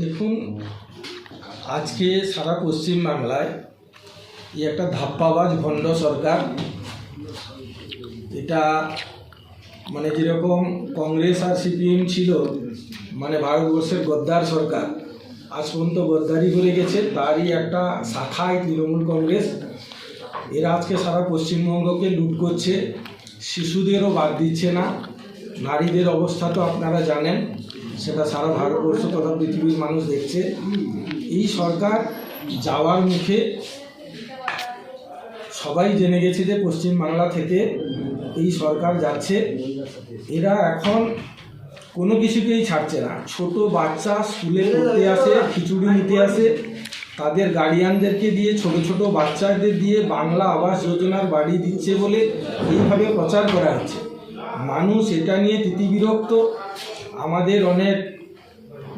দেখুন, আজকে সারা পশ্চিম বাংলায় এই একটা ধাপ্পাবাজ ভণ্ড সরকার। এটা মানে যেরকম কংগ্রেস আর সিপিএম ছিল মানে ভারতবর্ষের গদ্দার সরকার। আজ পর্যন্ত গদ্দারি করে গেছে, তারই একটা শাখায় তৃণমূল কংগ্রেস। এরা আজকে সারা পশ্চিমবঙ্গকে লুট করছে, শিশুদেরও বাদ দিচ্ছে না। নারীদের অবস্থা তো আপনারা জানেন, সেটা সারা ভারতবর্ষ তথা পৃথিবীর মানুষ দেখছে। এই সরকার যাওয়ার মুখে সবাই জেনে গেছে যে পশ্চিম বাংলা থেকে এই সরকার যাচ্ছে। এরা এখন কোনো কিছুকেই ছাড়ছে না। ছোট বাচ্চা স্কুলে পড়তে আসে, খিচুড়ি নিতে আসে, তাদের গার্ডিয়ানদেরকে দিয়ে, ছোট ছোট বাচ্চাদের দিয়ে বাংলা আবাস যোজনার বাড়ি দিচ্ছে বলে এইভাবে প্রচার করা হচ্ছে। মানুষ এটা নিয়ে তিতিবিরক্ত। আমাদের অনেক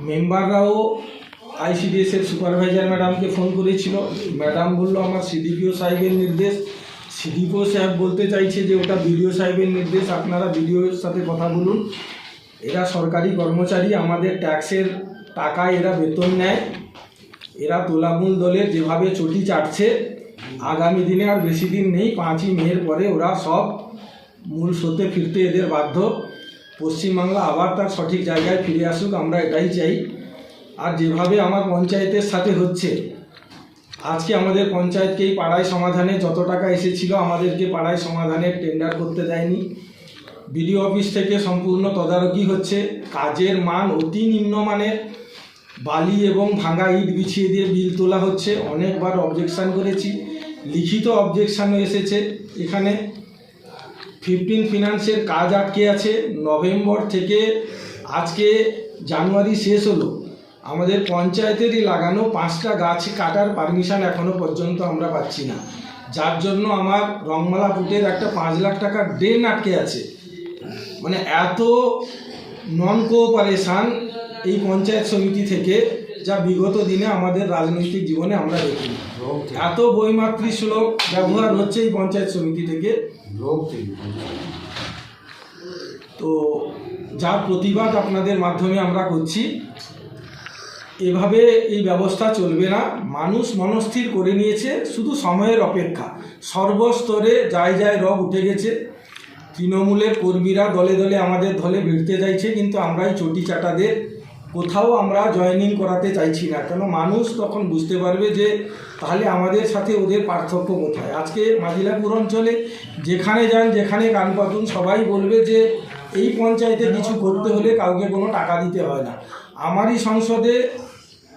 মেম্বাররাও আইসিডিএস এর সুপারভাইজার ম্যাডামকে ফোন করেছিল। ম্যাডাম বলল, আমার সিডিপিও সাহেবের নির্দেশ। সিডিপিও সাহেব বলতে চাইছে যে, ওটা বিডিও সাহেবের নির্দেশ, আপনারা বিডিওর সাথে কথা বলুন। এরা সরকারি কর্মচারী, আমাদের ট্যাক্সের টাকায় এরা বেতন নেয়। এরা তোলামূল দলের যেভাবে চটি চাটছে, আগামী দিনে আর বেশি দিন নেই, পাঁচই মেয়ের পরে ওরা সব মূল স্রোতে ফিরতে এদের বাধ্য। পশ্চিমবাংলা আবার তার সঠিক জায়গায় ফিরে আসুক, আমরা এটাই চাই। আর যেভাবে আমার পঞ্চায়েতের সাথে হচ্ছে, আজকে আমাদের পঞ্চায়েতকে এই পাড়ায় সমাধানে যত টাকা এসেছিল আমাদেরকে পাড়ায় সমাধানের টেন্ডার করতে দেয়নি। বিডিও অফিস থেকে সম্পূর্ণ তদারকি হচ্ছে, কাজের মান অতি নিম্নমানের বালি এবং ভাঙা ইট বিছিয়ে দিয়ে বিল তোলা হচ্ছে, অনেকবার অবজেকশন করেছি, লিখিত অবজেকশানও এসেছে, এখানে ফিফটিন ফিনান্সের কাজ আটকে আছে। নভেম্বর থেকে আজকে জানুয়ারি শেষ হলো। আমাদের পঞ্চায়েতেরই লাগানো পাঁচটা গাছ কাটার পারমিশন এখনও পর্যন্ত আমরা পাচ্ছি না। যার জন্য আমার রংমালা ফুটের একটা পাঁচ লাখ টাকার ড্রেন আটকে আছে। মানে এত নন কোঅপারেশান এই পঞ্চায়েত সমিতি থেকে যা বিগত দিনে আমাদের রাজনৈতিক জীবনে আমরা দেখি। এত বইমাতৃ সুলভ ব্যবহার হচ্ছে এই পঞ্চায়েত সমিতি থেকে। তো যার প্রতিবাদ আপনাদের মাধ্যমে আমরা করছি এভাবে এই ব্যবস্থা চলবে না। মানুষ মনস্থির করে নিয়েছে শুধু সময়ের অপেক্ষা। সর্বস্তরে যায় যায় রব উঠে গেছে। তৃণমূলের কর্মীরা দলে দলে আমাদের দলে ভিড়তে চাইছে কিন্তু আমরা এই চটি চাটাদের কোথাও আমরা জয়েনিং করাতে চাইছি না। কেন? মানুষ তখন বুঝতে পারবে যে তাহলে আমাদের সাথে ওদের পার্থক্য কোথায়? আজকে মাদিলাপুর অঞ্চলে যেখানে যান, যেখানে কান পাতুন সবাই বলবে যে এই পঞ্চায়েতে কিছু করতে হলে কাউকে কোনো টাকা দিতে হয় না। আমারই সংসদে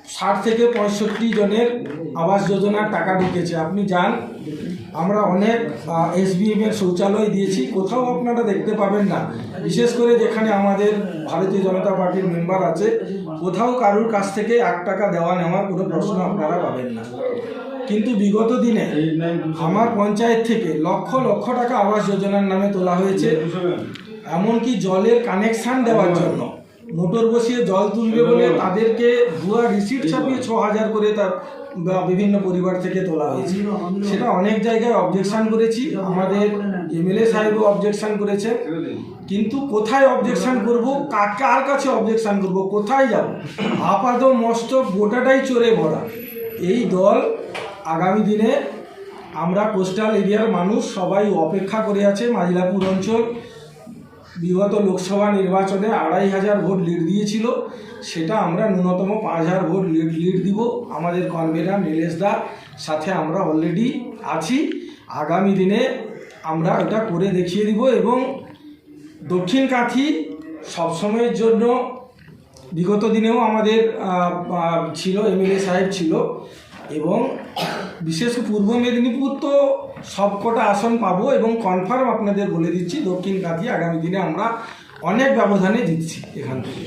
ষাট থেকে পঁয়ষট্টি জনের আবাস যোজনার টাকা ঢুকেছে। আপনি যান আমরা অনেক এসবিএম এর শৌচালয় দিয়েছি, কোথাও আপনারা দেখতে পাবেন না। বিশেষ করে যেখানে আমাদের ভারতীয় জনতা পার্টির মেম্বার আছে, কোথাও কারুর কাছ থেকে এক টাকা দেওয়া নেওয়ার কোনো প্রশ্ন আপনারা পাবেন না। কিন্তু বিগত দিনে আমার পঞ্চায়েত থেকে লক্ষ লক্ষ টাকা আবাস যোজনার নামে তোলা হয়েছে, এমনকি জলের কানেকশান দেওয়ার জন্য। মোটর বসিয়ে জল তুলবে বলে তাদেরকে ভুয়া রিসিট ছাপিয়ে ছ হাজার করে তার বিভিন্ন পরিবার থেকে তোলা হয়েছে। সেটা অনেক জায়গায় অবজেকশন করেছি। আমাদের এমএলএ সাহেবও অবজেকশন করেছে। কিন্তু কোথায় অবজেকশন করব? কার কাছে অবজেকশন করব? কোথায় যাব? আপাত মস্তক গোটাটাই চড়ে ভরা। এই দল আগামী দিনে আমরা কোস্টাল এরিয়ার মানুষ সবাই অপেক্ষা করে আছে মাজিলাপুর অঞ্চল বিগত লোকসভা নির্বাচনে আড়াই হাজার ভোট লিড দিয়েছিল। সেটা আমরা ন্যূনতম পাঁচ হাজার ভোট লিড লিড দিব। আমাদের কনভেনার নীলেশ দার সাথে আমরা অলরেডি আছি। আগামী দিনে আমরা ওটা করে দেখিয়ে দিব এবং দক্ষিণ কাঁথি সবসময়ের জন্য বিগত দিনেও আমাদের ছিল এমএলএ সাহেব ছিল এবং বিশেষ পূর্ব মেদিনীপুর তো সবকটা আসন পাবো এবং কনফার্ম আপনাদের বলে দিচ্ছি, দক্ষিণ কাঁথি আগামী দিনে আমরা অনেক ব্যবধানে জিতছি এখান থেকে।